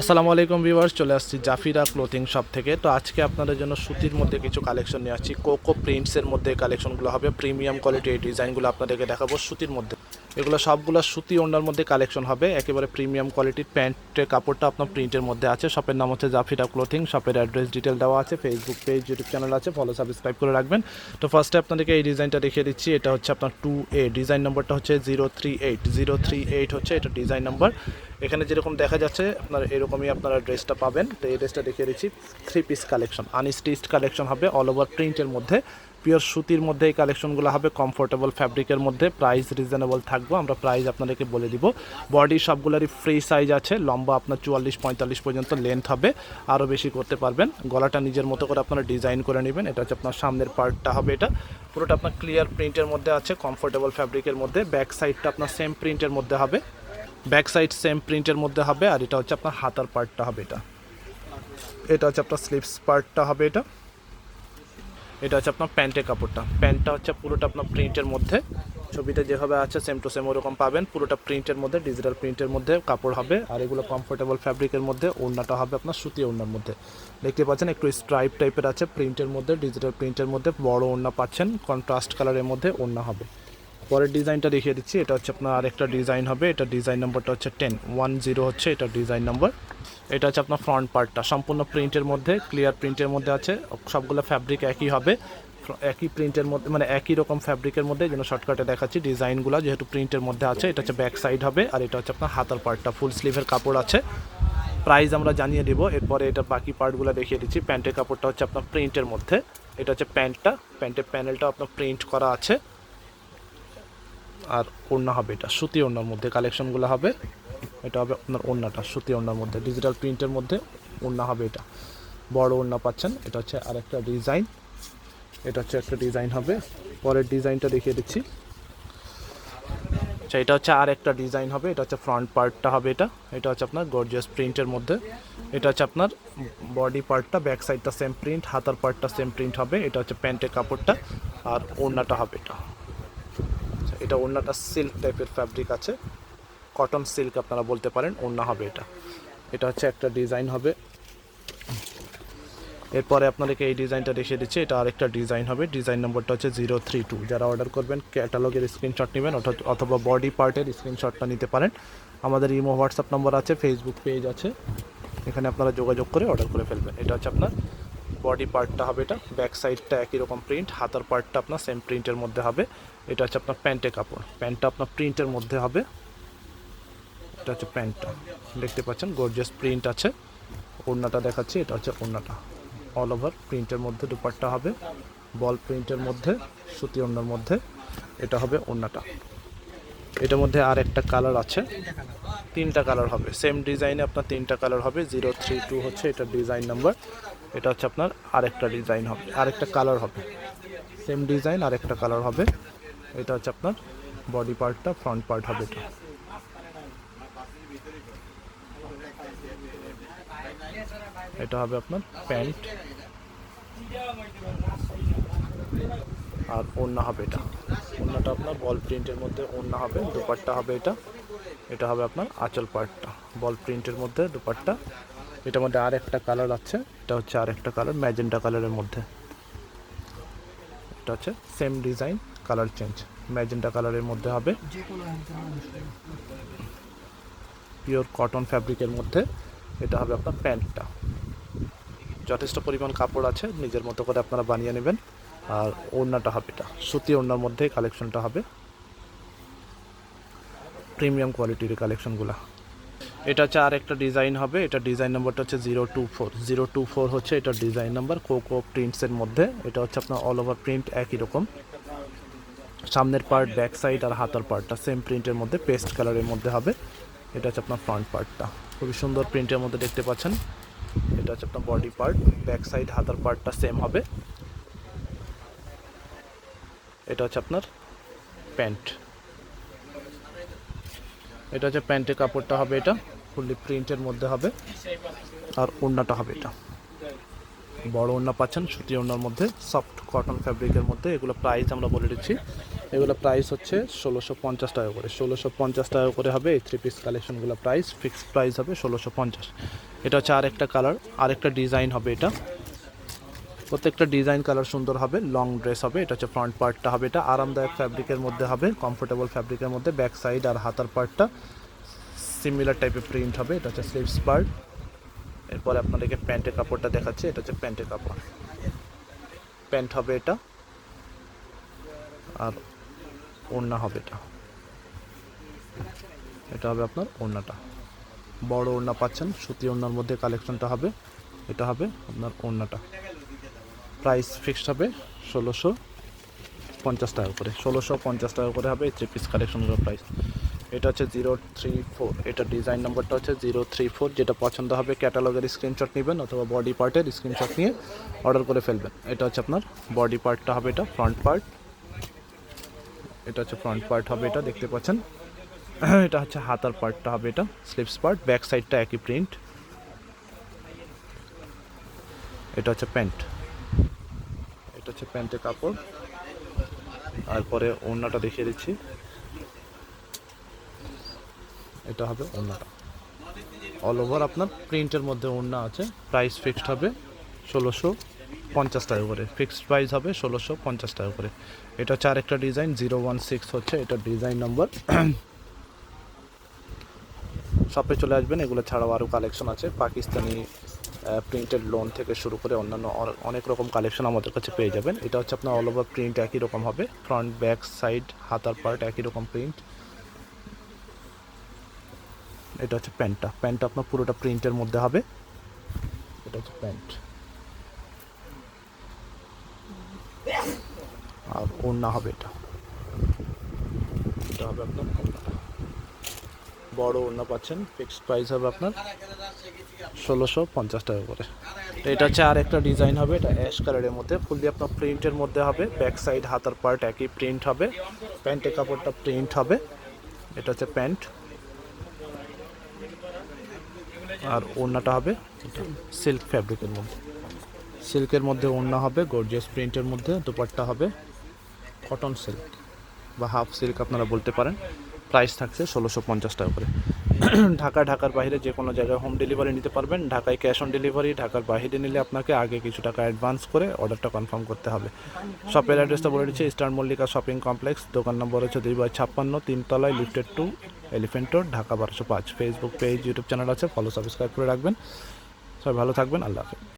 আসসালামু আলাইকুম ভিউয়ার্স, চলে আসছি জাফিরা ক্লোথিং শপ থেকে। তো আজকে আপনাদের জন্য সুতির মধ্যে কিছু কালেকশন নিয়ে আসছি। কোকো প্রিন্টসের মধ্যে কালেকশনগুলো হবে। প্রিমিয়াম কোয়ালিটি এই ডিজাইনগুলো আপনাদেরকে দেখাবো সুতির মধ্যে। এগুলো সবগুলো সুতি ওনার মধ্যে কালেকশন হবে। একেবারে প্রিমিয়াম কোয়ালিটির প্যান্টের কাপড়টা আপনার প্রিন্টের মধ্যে আছে। শপের নাম হচ্ছে জাফিরা ক্লোথিং শপের অ্যাড্রেস ডিটেল দেওয়া আছে। ফেসবুক পেজ ইউটিউব চ্যানেল আছে। ফলো সাবস্ক্রাইব করে রাখবেন। তো ফার্স্টে আপনাদেরকে এই ডিজাইনটা দেখিয়ে দিচ্ছি। এটা হচ্ছে আপনার টু এ ডিজাইন নম্বরটা হচ্ছে zero three eight zero three eight হচ্ছে এটা ডিজাইন নম্বর এখানে যেরকম দেখা যাচ্ছে, আপনার এরকমই আপনারা ড্রেসটা পাবেন। তো এই ড্রেসটা দেখিয়ে দিচ্ছি। Three piece collection unstitched collection হবে অল ওভার প্রিন্টের মধ্যে। পিওর সুতির মধ্যে এই কালেকশনগুলো হবে কমফোর্টেবল ফ্যাব্রিকের মধ্যে প্রাইস রিজনেবল থাকব, আমরা প্রাইস আপনাদেরকে বলে দিব। বডি সবগুলোরই ফ্রি সাইজ আছে, লম্বা আপনার চুয়াল্লিশ, পঁয়তাল্লিশ পর্যন্ত লেন্থ হবে আরও বেশি করতে পারবেন। গলাটা নিজের মতো করে আপনারা ডিজাইন করে নেবেন, এটা হচ্ছে আপনার সামনের পার্টটা হবে এটা। পুরোটা আপনার ক্লিয়ার প্রিন্টের মধ্যে আছে কমফোর্টেবল ফ্যাব্রিকের মধ্যে ব্যাক সাইডটা আপনার সেম প্রিন্টের মধ্যে হবে। ব্যাক সাইড সেম প্রিন্টের মধ্যে হবে, আর এটা হচ্ছে আপনার হাতার পার্টটা হবে এটা। এটা হচ্ছে আপনার স্লিভস পার্টটা হবে এটা। এটা হচ্ছে আপনার প্যান্টের কাপড়টা। প্যান্টটা হচ্ছে পুরোটা আপনার প্রিন্টের মধ্যে। ছবিতে যেভাবে আছে সেম টু সেম ওরকম পাবেন। পুরোটা প্রিন্টের মধ্যে ডিজিটাল প্রিন্টের মধ্যে কাপড় হবে। আর এগুলো কমফোর্টেবল ফ্যাব্রিকের মধ্যে, ওড়নাটা হবে আপনার সুতি ওড়নার মধ্যে। দেখতে পাচ্ছেন, একটু স্ট্রাইপ টাইপের আছে প্রিন্টের মধ্যে ডিজিটাল প্রিন্টের মধ্যে। বড় ওড়না পাচ্ছেন কন্ট্রাস্ট কালারের মধ্যে ওড়না হবে। পরের ডিজাইনটা দেখিয়ে দিচ্ছি, এটা হচ্ছে আপনার আরেকটা ডিজাইন হবে। এটা ডিজাইন নম্বরটা হচ্ছে টেন ওয়ান জিরো হচ্ছে এটা ডিজাইন নম্বর এটা হচ্ছে আপনার ফ্রন্ট পার্টটা সম্পূর্ণ প্রিন্টের মধ্যে ক্লিয়ার প্রিন্টের মধ্যে আছে। সবগুলো ফ্যাব্রিক একই হবে। একই প্রিন্টের মধ্যে মানে একই রকম ফ্যাব্রিকের মধ্যে, যেন শর্টকাটে দেখাচ্ছি ডিজাইনগুলো যেহেতু প্রিন্টের মধ্যে আছে, এটা হচ্ছে ব্যাক সাইড হবে, আর এটা হচ্ছে আপনার হাতার পার্টটা ফুল স্লিভের কাপড় আছে। প্রাইস আমরা জানিয়ে দিব, এরপরে এটা বাকি পার্টগুলো দেখিয়ে দিচ্ছি। প্যান্টের কাপড়টা হচ্ছে আপনার প্রিন্টের মধ্যে। এটা হচ্ছে প্যান্টটা প্যান্টের প্যানেলটা আপনার প্রিন্ট করা আছে। আর ওড়না হবে এটা, সুতি ওড়নার মধ্যে কালেকশনগুলো হবে। এটা হবে আপনার ওড়নাটা সুতি ওড়নার মধ্যে ডিজিটাল প্রিন্টের মধ্যে ওড়না হবে এটা। বড় ওড়না পাচ্ছেন এটা হচ্ছে আরেকটা ডিজাইন এটা হচ্ছে একটা ডিজাইন হবে। পরের ডিজাইনটা দেখিয়ে দিচ্ছি। আচ্ছা এটা হচ্ছে আর একটা ডিজাইন হবে এটা হচ্ছে ফ্রন্ট পার্টটা হবে এটা। এটা হচ্ছে আপনার গর্জিয়াস প্রিন্টের মধ্যে। এটা হচ্ছে আপনার বডি পার্টটা ব্যাক সাইডটা সেম প্রিন্ট হাতার পার্টটা সেম প্রিন্ট হবে। এটা হচ্ছে প্যান্টের কাপড়টা আর ওড়নাটা হবে এটা। আচ্ছা, এটা ওড়নাটা সিল্ক টাইপের ফ্যাব্রিক আছে। কটন সিল্ক আপনারা বলতে পারেন, ওড়না হবে এটা। এটা হচ্ছে একটা ডিজাইন হবে। এরপরে আপনাদেরকে এই ডিজাইনটা দেখিয়ে দিচ্ছি, এটা আরেকটা ডিজাইন হবে। ডিজাইন নম্বরটা হচ্ছে জিরো থ্রি টু। যারা অর্ডার করবেন, ক্যাটালগের স্ক্রিনশট নেবেন অথ- অথবা বডি পার্টের স্ক্রিনশটটা নিতে পারেন। আমাদের ইমো, হোয়াটসঅ্যাপ নম্বর আছে ফেসবুক পেজ আছে। এখানে আপনারা যোগাযোগ করে অর্ডার করে ফেলবেন। এটা হচ্ছে আপনার বডি পার্টটা হবে এটা। ব্যাক সাইডটা একই রকম প্রিন্ট হাতার পার্টটা আপনার সেম প্রিন্টের মধ্যে হবে। এটা হচ্ছে আপনার প্যান্টের কাপড়। প্যান্টটা আপনার প্রিন্টের মধ্যে হবে। এটা হচ্ছে প্যান্টটা। দেখতে পাচ্ছেন গর্জিয়াস প্রিন্ট আছে। ওড়নাটা দেখাচ্ছি, এটা হচ্ছে ওড়নাটা। অল ওভার প্রিন্টের মধ্যে দুপাট্টা হবে বল প্রিন্টের মধ্যে, সুতি ওড়নার মধ্যে, এটা হবে ওড়নাটা। এটার মধ্যে আর একটা কালার আছে, তিনটা কালার হবে। সেম ডিজাইনে আপনার তিনটা কালার হবে জিরো থ্রি টু হচ্ছে এটা ডিজাইন নাম্বার এটা হচ্ছে আপনার আরেকটা ডিজাইন হবে, আরেকটা কালার হবে। সেম ডিজাইন আরেকটা কালার হবে, এটা হচ্ছে আপনার বডি পার্টটা ফ্রন্ট পার্ট হবে এটা। এটা হবে আপনার প্যান্ট। আর ওড়না হবে এটা। ওড়নাটা আপনার বল প্রিন্টের মধ্যে ওড়না হবে, দুপাট্টা হবে এটা। এটা হবে আপনার আঁচল পার্টটা বল প্রিন্টের মধ্যে দুপাট্টা। এটার মধ্যে আর একটা কালার আছে, এটা হচ্ছে আর একটা কালার, ম্যাজেন্টা কালারের মধ্যে। এটা হচ্ছে same design colour change magenta কালারের মধ্যে হবে। পিওর কটন ফ্যাব্রিকের মধ্যে এটা হবে আপনার প্যান্টটা। যথেষ্ট পরিমাণ কাপড় আছে, নিজের মতো করে আপনারা বানিয়ে নেবেন। আর ওড়নাটা হবে এটা, সুতি ওড়নার মধ্যে কালেকশনটা হবে। প্রিমিয়াম কোয়ালিটির কালেকশনগুলো এটা হচ্ছে আর একটা ডিজাইন হবে, এটা ডিজাইন নাম্বারটা হচ্ছে zero two four. Zero two four হচ্ছে এটা ডিজাইন নাম্বার, কোকো প্রিন্টসের মধ্যে। এটা হচ্ছে আপনার অল ওভার প্রিন্ট একই রকম। সামনের পার্ট ব্যাক সাইড আর হাতার পার্টটা সেম প্রিন্টের মধ্যে পেস্ট কালারের মধ্যে হবে। এটা হচ্ছে আপনার ফ্রন্ট পার্টটা খুবই সুন্দর প্রিন্টের মধ্যে দেখতে পাচ্ছেন। এটা হচ্ছে আপনার বডি পার্ট ব্যাক সাইড হাতার পার্টটা সেম হবে। এটা হচ্ছে আপনার প্যান্ট এটা হচ্ছে প্যান্টের কাপড়টা হবে এটা ফুললি প্রিন্টের মধ্যে হবে। আর ওড়নাটা হবে এটা। বড় ওড়না পাচ্ছেন, সুতি ওড়নার মধ্যে সফট কটন ফ্যাব্রিকের মধ্যে। এগুলো প্রাইস আমরা বলে দিচ্ছি। এগুলো প্রাইস হচ্ছে ষোলোশো পঞ্চাশ টাকা করে। ষোলোশো পঞ্চাশ টাকা করে হবে এই থ্রি পিস কালেকশনগুলো প্রাইস ফিক্সড প্রাইস হবে ষোলোশো পঞ্চাশ। এটা হচ্ছে আরেকটা কালার আরেকটা ডিজাইন হবে এটা। প্রত্যেকটা ডিজাইন কালার সুন্দর হবে লং ড্রেস হবে, এটা হচ্ছে ফ্রন্ট পার্টটা হবে এটা। আরামদায়ক ফ্যাব্রিকের মধ্যে হবে কমফোর্টেবল ফ্যাব্রিকের মধ্যে ব্যাক সাইড আর হাতার পার্টটা সিমিলার টাইপের প্রিন্ট হবে, এটা হচ্ছে স্লিভস পার্ট এরপরে আপনাদেরকে প্যান্টের কাপড়টা দেখাচ্ছে, এটা হচ্ছে প্যান্টের কাপড়। প্যান্ট হবে এটা। আর ওড়না হবে এটা। এটা হবে আপনার ওড়নাটা। বড় ওড়না পাচ্ছেন, সুতি ওড়নার মধ্যে কালেকশনটা হবে। এটা হবে আপনার ওড়নাটা। প্রাইস ফিক্সড হবে ষোলোশো পঞ্চাশ টাকা করে। ষোলোশো পঞ্চাশ টাকা করে হবে থ্রি পিস কালেকশনগুলোর প্রাইস এটা হচ্ছে জিরো থ্রি ফোর এটা ডিজাইন নাম্বারটা হচ্ছে জিরো থ্রি ফোর যেটা পছন্দ হবে ক্যাটালগের স্ক্রিনশট নেবেন অথবা বডি পার্টের স্ক্রিনশট নিয়ে অর্ডার করে ফেলবেন। এটা হচ্ছে আপনার বডি পার্টটা হবে এটা ফ্রন্ট পার্ট এটা হচ্ছে ফ্রন্ট পার্ট হবে এটা, দেখতে পাচ্ছেন? এটা হচ্ছে হাতার পার্টটা হবে এটা স্লিপস পার্ট ব্যাক সাইডটা একই প্রিন্ট এটা হচ্ছে প্যান্ট এটা হচ্ছে প্যান্টের কাপড়। তারপরে ওড়নাটা দেখিয়ে দিচ্ছি। এটা হবে ওড়নাটা। অল ওভার আপনার প্রিন্টের মধ্যে ওড়না আছে। প্রাইস ফিক্সড হবে ষোলোশো। পঞ্চাশ টাকা করে ফিক্সড প্রাইস হবে ষোলোশো পঞ্চাশ টাকা করে এটা হচ্ছে আরেকটা ডিজাইন জিরো ওয়ান সিক্স হচ্ছে এটা ডিজাইন নম্বর শপে চলে আসবেন, এগুলো ছাড়াও আরও কালেকশন আছে। পাকিস্তানি প্রিন্টেড লোন থেকে শুরু করে অন্যান্য অনেক রকম কালেকশন আমাদের কাছে পেয়ে যাবেন। এটা হচ্ছে আপনার অল ওভার প্রিন্ট একই রকম হবে। ফ্রন্ট ব্যাক সাইড হাতার পার্ট একই রকম প্রিন্ট এটা হচ্ছে প্যান্টটা। প্যান্টটা আপনার পুরোটা প্রিন্টের মধ্যে হবে। এটা হচ্ছে প্যান্ট। আর ওড়না হবে এটা। এটা হবে আপনার। বড় ওড়না পাচ্ছেন ফিক্সড প্রাইস হবে আপনার ষোলোশো পঞ্চাশ টাকা করে। তো এটা হচ্ছে আর একটা ডিজাইন হবে, এটা অ্যাশ কালারের মধ্যে। ফুললি আপনার প্রিন্টের মধ্যে হবে ব্যাক সাইড হাতার পার্ট একই প্রিন্ট হবে প্যান্টের কাপড়টা প্রিন্ট হবে। এটা হচ্ছে প্যান্ট আর ওড়নাটা হবে সিল্ক ফ্যাব্রিকের মধ্যে। সিল্কের মধ্যে ওড়না হবে গর্জিয়াস প্রিন্টের মধ্যে দুপাট্টা হবে কটন সিল্ক বা হাফ সিল্ক আপনারা বলতে পারেন। প্রাইস থাকছে ষোলোশো পঞ্চাশ টাকা করে। ঢাকা, ঢাকার বাইরে যে কোনো জায়গায় হোম ডেলিভারি নিতে পারবেন। ঢাকায় ক্যাশ অন ডেলিভারি ঢাকার বাইরে নিলে আপনাকে আগে কিছু টাকা অ্যাডভান্স করে অর্ডারটা কনফার্ম করতে হবে। শপের অ্যাড্রেসটা বলে দিচ্ছি স্টার মল্লিকা শপিং কমপ্লেক্স দোকান নম্বর হচ্ছে দুই বাই ছাপ্পান্ন, তিনতলায় lifted two elephant road Dhaka বারোশো পাঁচ। ফেসবুক পেজ ইউটিউব চ্যানেল আছে ফলো সাবস্ক্রাইব করে রাখবেন। সবাই ভালো থাকবেন, আল্লাহ হাফেজ।